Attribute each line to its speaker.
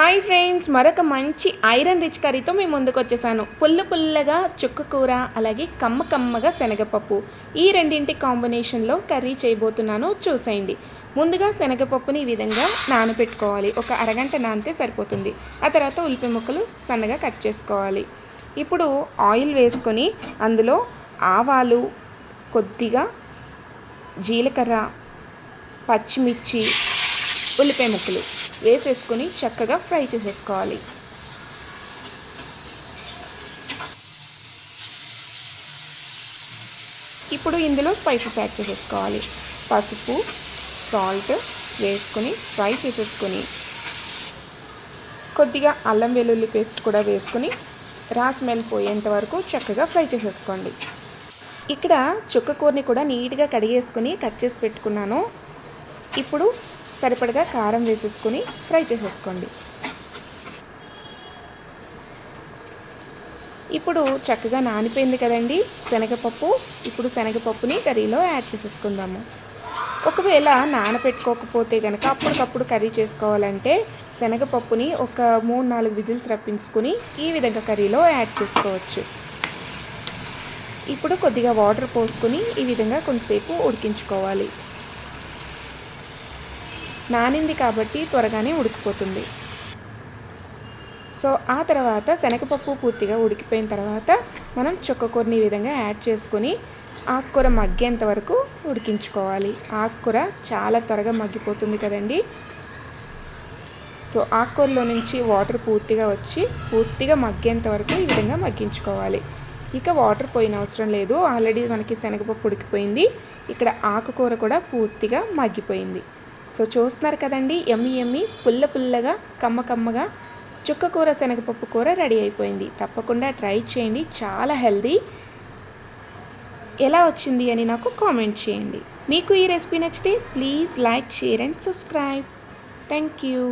Speaker 1: Hi friends మరొక మంచి iron rich కర్రీతో మేము ముందుకు వచ్చేసాను. పుల్ల పుల్లగా చుక్క కూర అలాగే కమ్మ కమ్మగా శనగపప్పు. ఈ రెండింటి కాంబినేషన్లో కర్రీ చేయబోతున్నాను చూసేయండి. ముందుగా శనగపప్పుని ఈ విధంగా నానబెట్టుకోవాలి ఒక అరగంట నానితే సరిపోతుంది. ఆ తర్వాత ఉల్లిపి ముక్కలు సన్నగా కట్ చేసుకోవాలి. ఇప్పుడు ఆయిల్ వేసుకొని అందులో ఆవాలు కొద్దిగా జీలకర్ర పచ్చిమిర్చి ఉల్లిపాయ ముక్కలు. వేసేసుకొని చక్కగా ఫ్రై చేసేసుకోవాలి. ఇప్పుడు ఇందులో స్పైసెస్ యాడ్ చేసేసుకోవాలి. పసుపు సాల్ట్ వేసుకొని ఫ్రై చేసేసుకొని కొద్దిగా అల్లం వెల్లుల్లి పేస్ట్ కూడా వేసుకొని రా స్మెల్ పోయేంత వరకు చక్కగా ఫ్రై చేసేసుకోండి. ఇక్కడ చుక్క కూరని కూడా నీట్గా కడిగేసుకొని కట్ చేసి పెట్టుకున్నాను. ఇప్పుడు సరిపడగా కారం వేసేసుకొని ఫ్రై చేసేసుకోండి. ఇప్పుడు చక్కగా నానిపోయింది కదండి శనగపప్పు. ఇప్పుడు శనగపప్పుని కర్రీలో యాడ్ చేసేసుకుందాము. ఒకవేళ నానపెట్టుకోకపోతే కనుక అప్పటికప్పుడు కర్రీ చేసుకోవాలంటే శనగపప్పుని ఒక మూడు నాలుగు విజిల్స్ రప్పించుకొని ఈ విధంగా కర్రీలో యాడ్ చేసుకోవచ్చు. ఇప్పుడు కొద్దిగా వాటర్ పోసుకొని ఈ విధంగా కొంతసేపు ఉడికించుకోవాలి. నానింది కాబట్టి త్వరగానే ఉడికిపోతుంది. సో ఆ తర్వాత శనగపప్పు పూర్తిగా ఉడికిపోయిన తర్వాత మనం చుక్కకూరని ఈ విధంగా యాడ్ చేసుకొని ఆకుకూర మగ్గేంత వరకు ఉడికించుకోవాలి. ఆకుకూర చాలా త్వరగా మగ్గిపోతుంది కదండి. సో ఆకుకూరలో నుంచి వాటర్ పూర్తిగా వచ్చి పూర్తిగా మగ్గేంత వరకు ఈ విధంగా మగ్గించుకోవాలి. ఇక వాటర్ పోయిన అవసరం లేదు. ఆల్రెడీ మనకి శనగపప్పు ఉడికిపోయింది. ఇక్కడ ఆకుకూర కూడా పూర్తిగా మగ్గిపోయింది. సో చూస్తున్నారు కదండి ఎమ్మి ఎమ్మి పుల్ల పుల్లగా కమ్మ కమ్మగా చుక్క కూర శనగపప్పు కూర రెడీ అయిపోయింది. తప్పకుండా ట్రై చేయండి చాలా హెల్దీ ఎలా వచ్చింది అని నాకు కామెంట్ చేయండి. మీకు ఈ రెసిపీ నచ్చితే please like share and subscribe. Thank you.